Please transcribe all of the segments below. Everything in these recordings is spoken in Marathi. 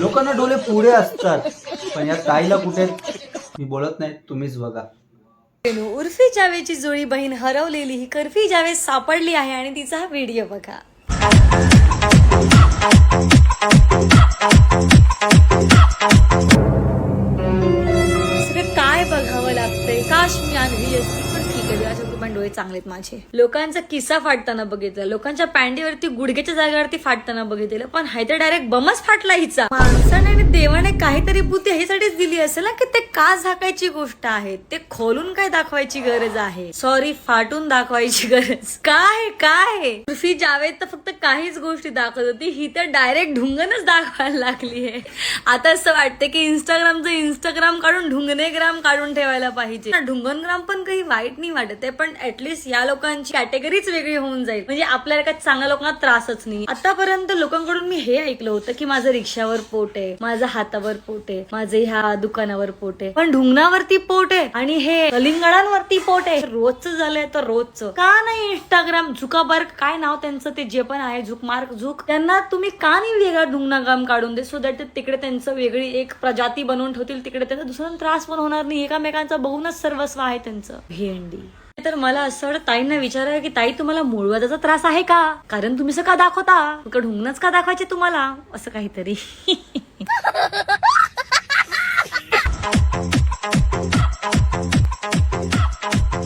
लोकांना डोळे पुढे असतात. पण या ताईला कुठे? मी बोलत नाही तुम्हीच बघा. उर्फी जावेची जुळी बहीण हरवलेली ही कर्फी जावे सापडली आहे आणि तिचा हा व्हिडिओ बघा. काय बघावं लागतंय? काश मी आणली असती पण डोळे माझे. लोकांचा किस्सा फाटताना बघितलं. लोकांच्या पॅन्टीवरती गुडघ्याच्या जागेवरती फाटताना बघितलं. पण हाय तर डायरेक्ट बमच फाटला हिचा. माणसाने आणि देवाने काहीतरी बुद्धी ह्यासाठीच दिली असेल ना की ते का झाकायची गोष्ट आहे? ते खोलून काय दाखवायची गरज आहे? सॉरी फाटून दाखवायची गरज. काय काय? उर्फी जावेद तर फक्त काहीच गोष्टी दाखवत होती. ही तर डायरेक्ट ढुंगणच दाखवायला लागली आहे. आता असं वाटतं की इंस्टाग्रामचं इंस्टाग्राम काढून ढुंगनेग्राम काढून ठेवायला पाहिजे. ढुंगणग्राम पण काही वाईट नाही वाटत आहे पण ऍटलीस्ट या लोकांची कॅटेगरीच वेगळी होऊन जाईल. म्हणजे आपल्याला काय चांगल्या लोकांना त्रासच नाही. आतापर्यंत लोकांकडून मी हे ऐकलं होतं की माझं रिक्षावर पोट आहे माझं हातावर पोट आहे माझं ह्या दुकानावर पोट आहे. पण ढुंगणावरती पोट आहे आणि हे कलिंगडांवरती पोट आहे. रोजचं झालंय तर रोजचं. का नाही इंस्टाग्राम झुकाबर्ग काय नाव त्यांचं? ते जे पण आहे झुक मार्क झुक. त्यांना तुम्ही का नाही वेगळा ढुंगणागाम काढून दे सो दॅट ते तिकडे त्यांचं वेगळी एक प्रजाती बनवून ठेवतील तिकडे त्यांचा दुसऱ्यांना त्रास पण होणार नाही. एकामेकांचं बघूनच सर्वस्व आहे त्यांचं. भेंडी. तर मला असं वाटतं ताईंना विचारा की ताई तुम्हाला मूळवादाचा त्रास आहे का? कारण तुम्ही असं का दाखवता ढुंगणच का दाखवायचे तुम्हाला? असं काहीतरी.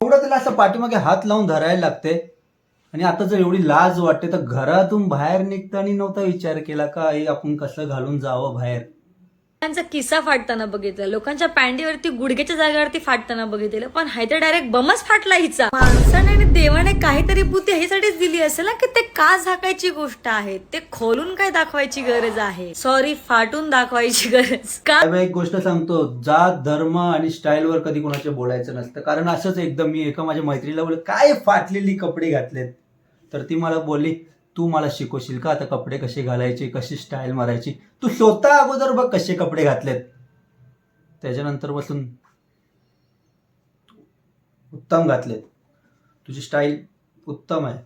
एवढं तिला असं पाठीमागे हात लावून धरायला लागते. आणि आता जर एवढी लाज वाटते तर घरातून बाहेर निघताना नव्हता विचार केला का आई आपण कसं घालून जावं बाहेर? लोकांचा किस्सा फाटताना बघितलं लोकांच्या पॅन्टीवरती गुडघ्याच्या जागेवरती फाटताना बघितलेलं पण हाय तर डायरेक्ट बमच फाटला हिचा. माणसाने आणि देवाने काहीतरी बुद्धी ह्यासाठीच दिली असेल ना की ते का झाकायची गोष्ट आहे? ते खोलून काय दाखवायची गरज आहे? सॉरी फाटून दाखवायची गरज. का? एक गोष्ट सांगतो जात धर्म आणि स्टाईलवर कधी कोणाचं बोलायचं नसतं. कारण असंच एकदम मी एका माझ्या मैत्रीला बोल काय फाटलेली कपडे घातलेत? तर ती मला बोलली तू मला शिकवशील का? आता कपडे कसे घालायचे? कशी स्टाईल मारायची? तू स्वतः अगोदर बघ कसे कपडे घातलेत. त्याच्यानंतर बसून उत्तम घातलेत. तुझी स्टाईल उत्तम आहे.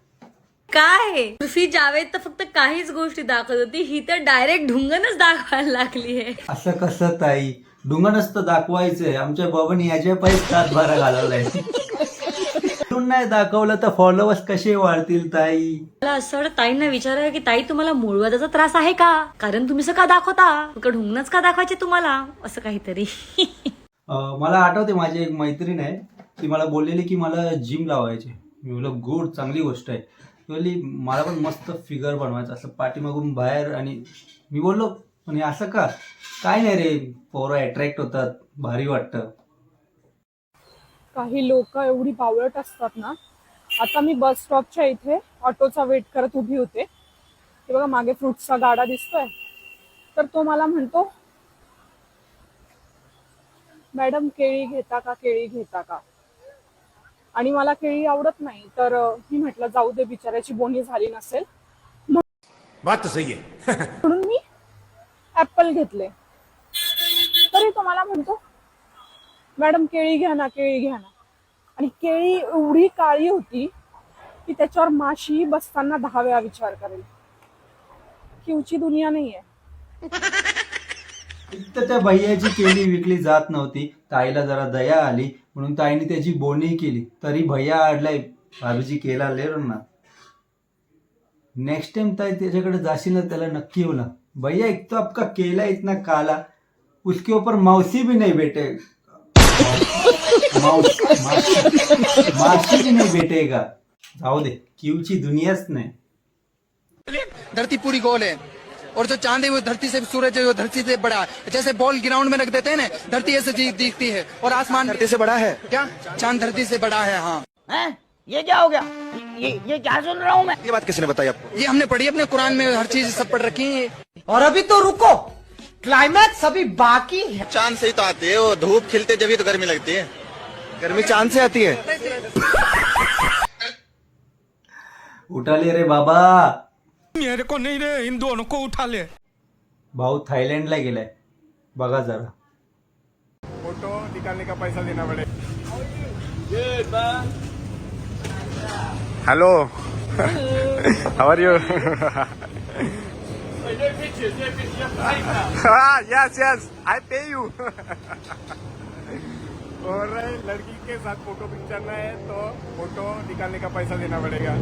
काय? उर्फी जावेद तर फक्त काहीच गोष्टी दाखवत होती. ही तर डायरेक्ट ढुंगणच दाखवायला लागली आहे. असं कसं ताई? डुंगण नसतं दाखवायचंय. आमच्या बाबांनी याच्या पैसे सात बारा घालवलाय. म्हणून नाही दाखवलं तर फॉलोअर्स कसे वाढतील ताई? मला असं वाटतं ताईंना विचारायला की ताई तुम्हाला मूळवादाचा त्रास आहे का? कारण तुम्ही असं का दाखवता ढुंगणच का दाखवायचे तुम्हाला? असं काहीतरी. अं, मला आठवते माझी एक मैत्रीण आहे. ती मला बोललेली की मला जिम लावायचे. मी बोललो गुड चांगली गोष्ट आहे. ती बोलली मला पण मस्त फिगर बनवायचं असं पाठीमागून बाहेर आणि मी बोललो पण हे असं का? काय नाही रे पोरं अट्रॅक्ट होतात भारी वाटतं. काही लोक एवढी बावळट असतात ना. आता मी बस स्टॉपच्या इथे ऑटोचा वेट करत उभी होते. ते बघा मागे फ्रुट्सचा गाडा दिसतोय. तर तो मला म्हणतो मॅडम केळी घेता का केळी घेता का? आणि मला केळी आवडत नाही तर मी म्हटलं जाऊ दे बिचाऱ्याची बोनी झाली नसेल. बात तो सही म्हणून मी ऍपल घेतले. तरी तो मला म्हणतो मॅडम केळी घ्या ना केळी घ्या ना. आणि केळी एवढी काळी होती की त्याच्यावर माशी बसताना दहा वेळा विचार करेल. किवची दुनिया नाहीये. तर त्या भैयाची केळी विकली जात नव्हती. ताईला जरा दया आली. म्हणून ताईने त्याची बोनी केली. तरी भैया आडलाय भाभीजी केला लेर ना नेक्स्ट टाइम ताई त्याच्याकडे जाशील ना त्याला नक्की हो ना. भैया एक तो आपका केला इतना काला. उसके ऊपर मौसी भी नहीं बेटे जाऊ दे धरती पूरी गोल है और जो चाँद है वो धरती से सूरज है वो धरती से बड़ा है जैसे बॉल ग्राउंड में रख देते हैं ना धरती ऐसे दिखती है और आसमान धरती से बड़ा है क्या चाँद धरती से बड़ा है हाँ हैं? ये क्या हो गया ये ये क्या सुन रहा हूँ मैं ये बात किसने बताई आपको ये हमने पढ़ी अपने कुरान में हर चीज़ सब पढ़ रखी है और अभी तो रुको क्लाइमैक्स अभी बाकी है। चाँद से ही तो आती है वो धूप खिलते जब ही तो गर्मी लगती है। गर्मी चाँद से आती है। उठाले रे बाबा। मेरे को नहीं रे इन दोनों को उठा ले। भाऊ थायलंडला गेलाय। बघा जरा। फ़ोटो निकालने का पैसा देना पड़े। Hello how are you yes yes I pay you और लड़की के साथ फ़ोटो खिंचाना है तो फ़ोटो निकालने का पैसा देना पड़ेगा।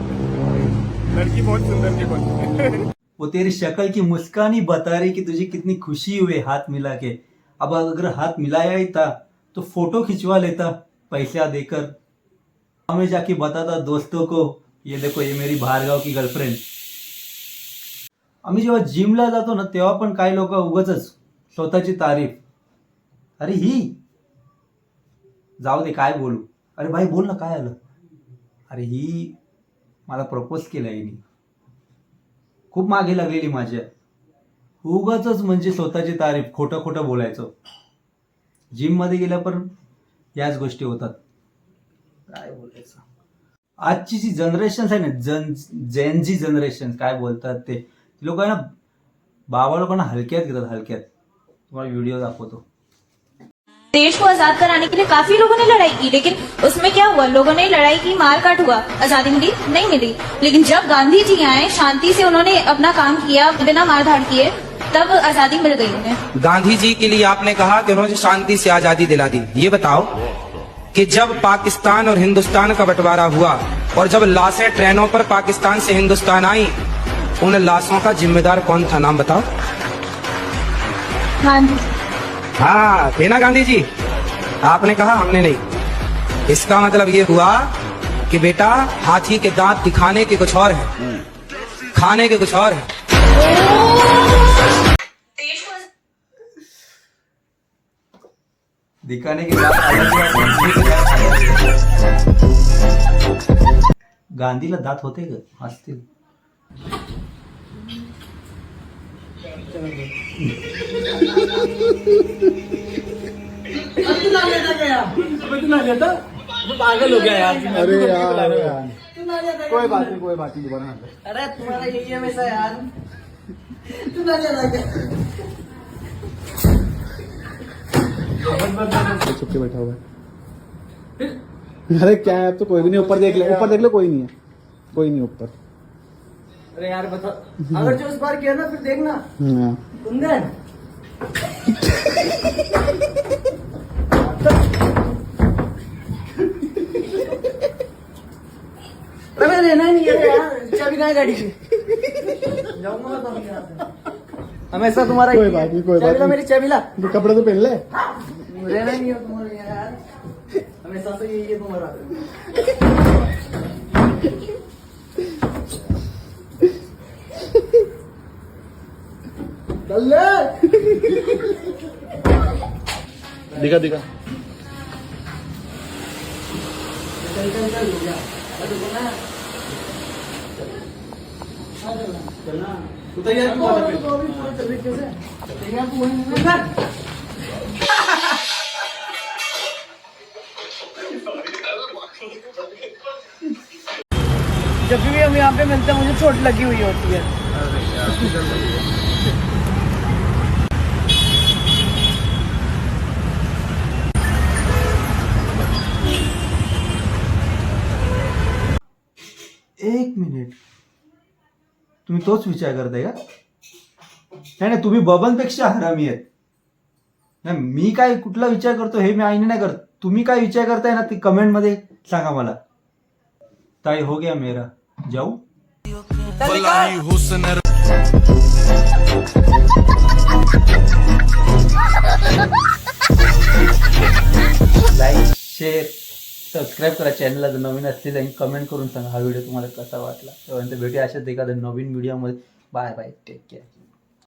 लड़की बहुत सुंदर थी बस। वो तेरी शक्ल की मुस्कान ही बता रही कि तुझे कितनी खुशी हुई हाथ मिला के। अब अगर हाथ मिलाया ही था तो फ़ोटो खिंचवा लेता पैसा देकर। हमें जाके बताता दोस्तों को ये देखो ये मेरी बाहेरगाव की गर्लफ्रेंड आम्ही जेव्हा जिमला जातो ना तेव्हा पण काही लोक उगच स्वतःची तारीफ. अरे ही! जाऊ दे काय बोलू? अरे भाई बोल ना काय आलं? अरे ही मला प्रपोज केलं हिने. खूप मागे लागलेली माझ्या उगाच म्हणजे स्वतःची तारीफ खोटं खोटं बोलायचं. जिममध्ये गेल्या पण याच गोष्टी होतात. काय बोलायचं? आजची जी जनरेशन आहे ना जन जेन जी जनरेशन काय बोलतात ते? लोक आहे ना बाबा लोकांना हलक्यात घेतात हलक्यात। तुम्हाला व्हिडिओ दाखवतो देश को आज़ाद कराने के लिए काफ़ी लोगों ने लड़ाई की लेकिन उसमें क्या हुआ? लोगों ने लड़ाई की मार काट हुआ आज़ादी मिली नहीं मिली। लेकिन जब गांधी जी आए शांति से उन्होंने अपना काम किया बिना मार धाड़ किए तब आज़ादी मिल गई उन्हें। गांधी जी के लिए आपने कहा कि उन्होंने शांति से आज़ादी दिला दी। ये बताओ कि जब पाकिस्तान और हिंदुस्तान का बंटवारा हुआ और जब लाशें ट्रेनों पर पाकिस्तान से हिंदुस्तान आई उन लाशों का जिम्मेदार कौन था? नाम बताओ। गांधी। हाँ थे ना गांधी जी। आपने कहा हमने नहीं। इसका मतलब ये हुआ कि बेटा हाथी के दांत दिखाने के कुछ और हैं। खाने के कुछ और हैं। दिखाने के बाद बात. गांधीला दात होते का असतील पागल हो गया यार अरे यार। कोई बात नहीं कोई बात नहीं अरे तुम्हारा यही यार। चुप के बैठा हुआ है। अरे क्या है तो कोई भी नहीं ऊपर देख ले ऊपर देख लो कोई नहीं है। कोई नहीं ऊपर। अरे यार बता। अगर जो इस बार किया ना फिर देखना। हाँ। कुंदन अरे रहना ही नहीं है यार चाबी कहाँ है गाड़ी की? जाऊँगा यहाँ हमेशा तुम्हारा कोई बात नहीं, कोई चाबी बात ला नहीं। मेरी चाबी ला। तो कपड़े तो पहन ले। रहना ही नहीं है तुम्हारे यार। हमेशा से यही है तुम्हारा चल ले दिखा दिखा चल चल चल हो गया अरे रुको ना चलना तू तैयार क्यों हुआ था फिर? तो अभी पूरे तरीके से तैयार तो वही है ना जब भी हम यहाँ पे मिलते हैं मुझे चोट लगी हुई होती है। एक मिनिट. तुम्ही तोच विचार करताय का? नाही नाही तुम्ही बबनपेक्षा हरामी आहेत. नाही मी काय कुठला विचार करतो हे मी आईने नाही करत. तुम्ही काय विचार करताय ना ते कमेंटमध्ये सांगा मला. ताई हो गया मेरा. जाऊ. लाईक शेअर सबस्क्राईब करा चॅनलला जर नवीन असतील आणि कमेंट करून सांगा हा व्हिडिओ तुम्हाला कसा वाटला. तेव्हा भेटूया अशाच एखाद्या नवीन व्हिडिओमध्ये बाय बाय टेक केअर